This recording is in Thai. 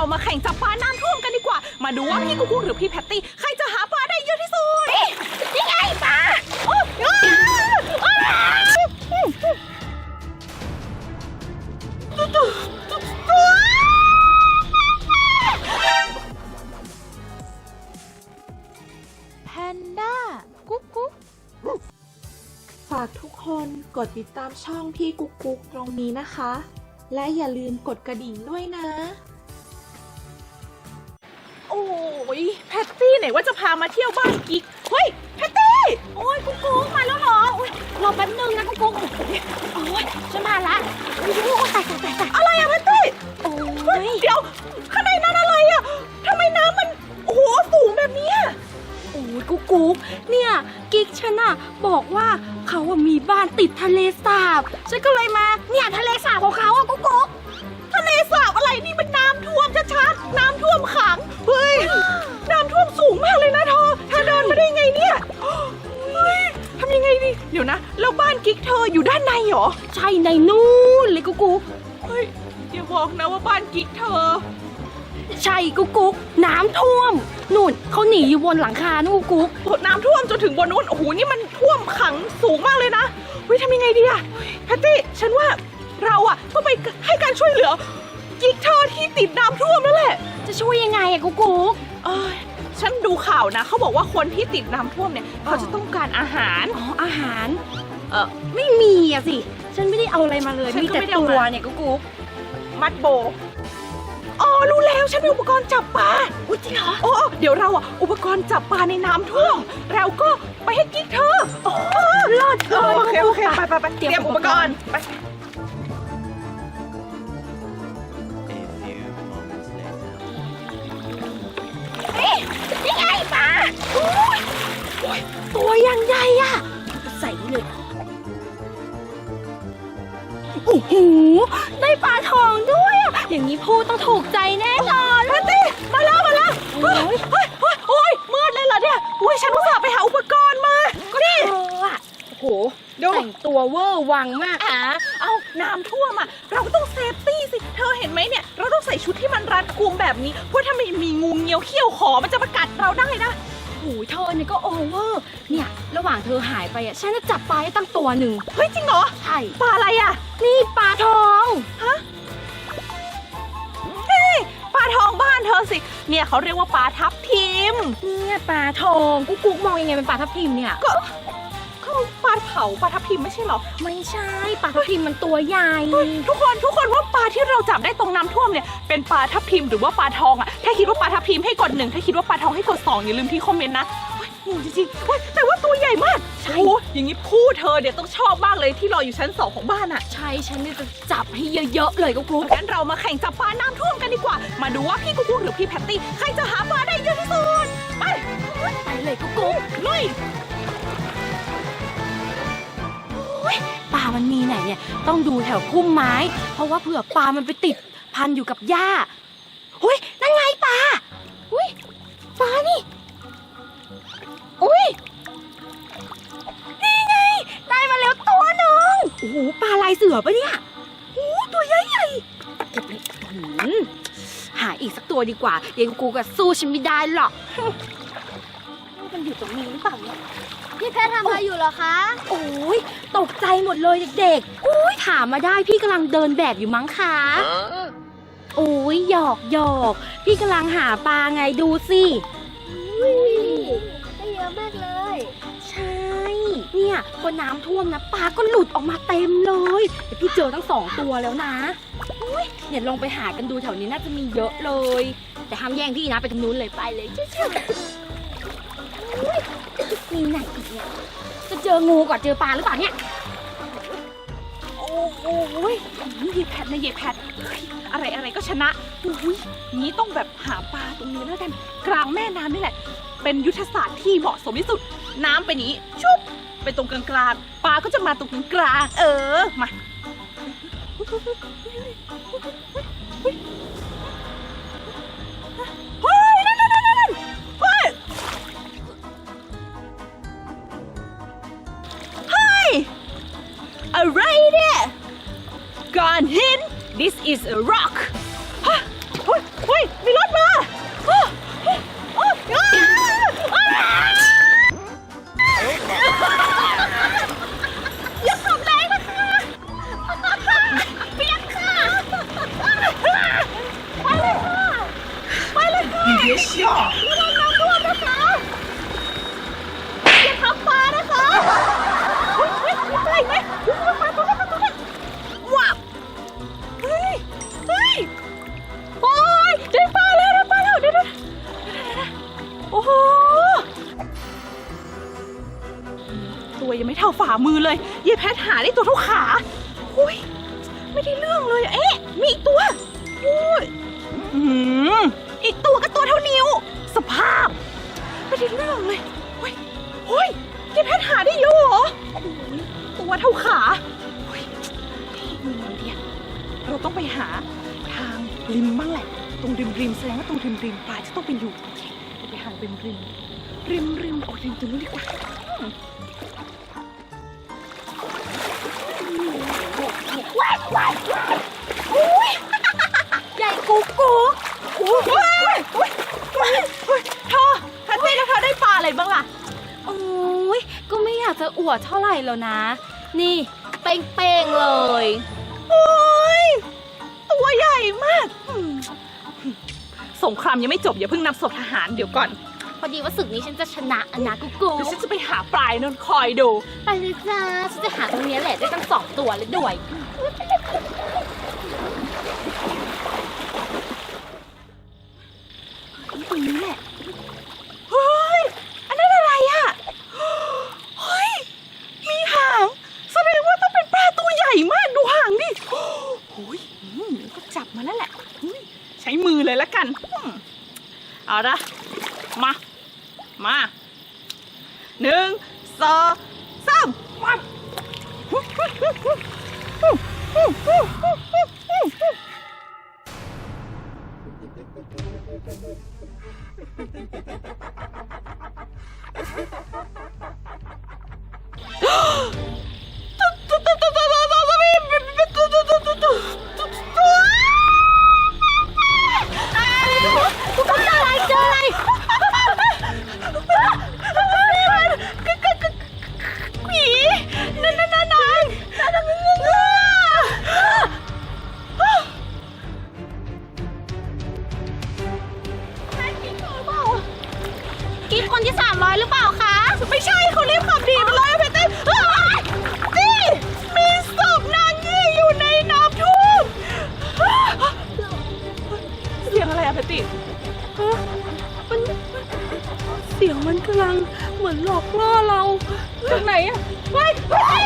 เรามาแข่งจับปลาน้ำท่วมกันดีกว่า มาดูว่าพี่กุ๊กกุ๊กหรือพี่แพตตี้ ใครจะหาปลาได้เยอะที่สุด นี่ไงปลาโอ้ยอ้าวอ้าวแพนด้า กุ๊กกุ๊กฝากทุกคนกดติดตามช่องพี่กุ๊กกุ๊กตรงนี้นะคะ และอย่าลืมกดกระดิ่งด้วยนะ ตตี้ไหนว่าจะพามาเที่ยวบ้านกิ๊กเฮ้ยแพตตี้โอ้ยกุ๊กกุ๊กมาแล้วเหรอโอ้ยรอแป๊บนึงนะกุ๊กกุ๊กโอ้ยฉันมาละโอ้ยตายตายตายตายอะไรอะแพตตี้โอ้เฮ้ยยเดี๋ยวข้างในนั้นอะไรอะทำไมน้ำมันโอ้โหสูงแบบเนี้ยโอ้ยกุ๊กกุ๊กเนี่ยกิ๊กฉันอะบอกว่าเขาอะมีบ้านติดทะเลสาบฉันก็เลยมาเนี่ยทะเลสาบของเขาอะกุ๊กกุ๊ก ทะเลสาบอะไรนี่มันน้ำท่วมชัดๆน้ำท่วมขัง เฮ้ย น้ำท่วมสูงมากเลยนะเธอเธอเดินมาได้ไงเนี่ย เฮ้ยทำยังไงดี เดี๋ยวนะ แล้วบ้านกิ๊กเธออยู่ด้านในเหรอ ใช่ในนู่นเลยกุ๊กกุ๊กเฮ้ยอย่าบอกนะว่าบ้านกิ๊กเธอ ใช่กุ๊กกุ๊กน้ำท่วมนู่นเขาหนีอยู่บนหลังคานู่นกุ๊กกุ๊ก น้ำท่วมจนถึงบนนู้น โอ้โห นี่มันท่วมขังสูงมากเลยนะเฮ้ยทำยังไงดีอะแพตตี้ ฉันว่า เราอะต้องไปให้การช่วยเหลือกิ๊กเธอที่ติดน้ำท่วมนั่นแหละ จะช่วยยังไงอะกุ๊กกุ๊กเอ้ยฉันดูข่าวนะ เขาบอกว่าคนที่ติดน้ำท่วมเนี่ย เขาจะต้องการอาหาร อ๋ออาหาร เออไม่มีอะสิ ฉันไม่ได้เอาอะไรมาเลย ฉันมีก็แต่ไม่ได้เอาตัวมา เนี่ยกุ๊กกุ๊กมัดโบ อ๋อ รู้แล้ว ฉันมีอุปกรณ์จับปลา อุ้ยจริงเหรอ โอ้เดี๋ยวเราอะอุปกรณ์จับปลาในน้ำท่วม เราก็ไปให้กิ๊กเธอ โอ้รอดเลยโอเคโอเคไปไปไปเตรียมเตรียมอุปกรณ์ไป ตัวยังใหญ่อะใส่เลยโอ้โหได้ปลาทองด้วยอะอย่างนี้พูดต้องถูกใจแน่นอนแพตตี้มาแล้วมาแล้วโอ้ยเฮ้ยเฮ้ยโอ้ยมืดเลยเหรอเนี่ยอุ้ยฉันอุตส่าห์ไปหาอุปกรณ์มาก็นี่เอออะโอ้โหดูแต่งตัวเวอร์วังมากอ่าเอาน้ำท่วมอะ เราก็ต้องเซฟตี้สิ เธอเห็นไหมเนี่ย เราต้องใส่ชุดที่มันรัดกุมแบบนี้ เพราะถ้าไม่มีงูเงี้ยวเขี้ยวขอมันจะมากัดเราได้นะ โอ้ยเธอเนี่ยก็โอเวอร์ เนี่ย ระหว่างเธอหายไปอะฉันจะจับปลาได้ตั้งตัวหนึ่ง เฮ้ยจริงเหรอ ใช่ ปลาอะไรอะ นี่ปลาทองเฮ้ยปลาทองบ้านเธอสิ เนี่ยเขาเรียกว่าปลาทับทิม เนี่ยปลาทองกุ๊กกุ๊กมองยังไงเป็นปลาทับทิมเนี่ย ก็เขาปลาเผาปลาทับทิมไม่ใช่เหรอ ไม่ใช่ปลาทับทิมมันตัวใหญ่เฮ้ยทุกคนทุกคนว่าปลาที่เราจับได้ตรงน้ำท่วมเนี่ยเป็นปลาทับทิมหรือว่าปลาทองอะถ้าคิดว่าปลาทับทิมให้กดหนึ่งถ้าคิดว่าปลาทองให้กดสองอย่าลืมที่คอมเมนต์นะเฮ้ยงงจริงๆเฮ้ยแต่ว่าตัวใหญ่มากใช่ โอ้อย่างนี้คู่เธอเดี๋ยวต้องชอบมากเลยที่รออยู่ชั้นสองของบ้านอะใช่ฉันเนี่ยจะจับให้เยอะๆเลยกุ๊กกุ๊กงั้นเรามาแข่งจับปลาน้ำท่วมกันดีกว่า มาดูว่าพี่กุ๊กกุ๊กหรือพี่แพตตี้ใครจะหาปลาได้เยอะที่สุด ไป ไปเลยกุ๊กกุ๊กลุยปลามันมีไหนเนี่ยต้องดูแถวพุ่มไม้ เพราะว่าเผื่อปลามันไปติดพันอยู่กับหญ้า โอ้โหปลาลายเสือปะเนี่ยโอ้โหตัวใหญ่ใหญ่ๆเก็บเลยหืมหาอีกสักตัวดีกว่าเดี๋ยวกูกับสู้ฉันไม่ได้หรอก มันอยู่ตรงนี้หรือเปล่าเนี่ย พี่แพทย์ทำอะไรอยู่เหรอคะ โอ้ยตกใจหมดเลยเด็กๆโอ้ยถามมาได้พี่กำลังเดินแบบอยู่มั้งคะ โอ้ยหยอกหยอก พี่กำลังหาปลาไงดูสิ เนี่ยพอน้ำท่วมนะปลาก็หลุดออกมาเต็มเลยแต่พี่เจอทั้งสองตัวแล้วนะโอ้ยเนี่ยลองไปหากันดูแถวนี้น่าจะมีเยอะเลย แต่ห้ามแย่งพี่นะไปตรงนู้นเลยไปเลยเชื่อๆโอ้ยมีไหนอีกเนี่ยจะเจองูก่อนเจอปลาหรือเปล่าเนี่ยโอ้โหยนี่ยายแพทนะยายแพทเฮ้ยอะไรอะไรก็ชนะอุ้ยนี้ต้องแบบหาปลาตรงนี้แล้วกัน กลางแม่น้ำนี่แหละ เป็นยุทธศาสตร์ที่เหมาะสมที่สุด น้ำไปนี้ชุบ ไปตรงกลางๆปลาก็จะมาตรงกลางๆเออมาเฮ้ยนั่นนั่นนั่นนั่นเฮ้ยเฮ้ยอะไรเนี่ย ก้อนหิน this is a rock ระวังน้ำท่วมนะคะอย่าทับปลานะคะเฮ้ยเฮ้ยมีปลาอีกไหมเฮ้ยปลาตัวนั้นปลาตัวนั้นว้าวเฮ้ยเฮ้ยโอ้ยได้ปลาแล้วได้ปลาแล้วเดี๋ยวเดี๋ยวเดี๋ยวเดี๋ยวเดี๋ยวโอ้โหตัวยังไม่เท่าฝ่ามือเลยยายแพทหาได้ตัวเท่าขาอุ้ยไม่ได้เรื่องเลยอะเอ๊ะมีอีกตัวอุ้ย อื้อหืออีกตัวก็ ไม่ได้เรื่องเลยเฮ้ยเฮ้ยยายแพทหาได้เยอะเหรอโอ้ยตัวเท่าขาเฮ้ยนี่ยังไงดีอะเราต้องไปหาทางริมบ้างแหละ ตรงริมริมแสดงว่าตรงริมริมปลาจะต้องเป็นอยู่โอเคเราไปหาริมริมริมริมโอ้ริมตรงนู้นดีกว่าอืมว้ายว้ายว้ายอุ้ยใหญ่กุ๊กกุ๊กอุ้ยว้ายอุ้ยว้ายอุ้ยเธอแพตตี้แล้วเธ อได้ปลาอะไรบ้างล่ะ โอ้ยก็ไม่อยากจะอวดเท่าไหร่แล้วนะ นี่ เป้งๆเลย โอ้ยตัวใหญ่มากอืมสงครามยังไม่จบอย่าเพิ่งนำศพทหารเดี๋ยวก่อนพอดีว่าศึกนี้ฉันจะชนะอะนะกูกูเดี๋ยวฉันจะไปหาปลายนั่นคอยดู ไปเลยจ้าฉันจะหาตรงเนี้ยแหละได้ตั้งสองตัวเลยด้วย ตรงนี้แหละ เฮ้ย อันนั้นอะไรอะ เฮ้ย มีหาง แสดงว่าต้องเป็นปลาตัวใหญ่มาก ดูหางดิโอ้ยอืมก็จับมาแล้วแหละอืมใช้มือเลยละกันอืม เอาละมา มาหนึ่งสองสามมา กิฟคนที่ 300 หรือเปล่าคะ ไม่ใช่เขารีบขับดีมาเลยเพเต้เฮ้ยนี่ มีศพนางยี่อยู่ในน้ำท่วมเสียงอะไรอะเพชรติมันเสียงมันกำลังเหมือนหลอกล่อเราจากไหนอะเฮ้ยเฮ้ย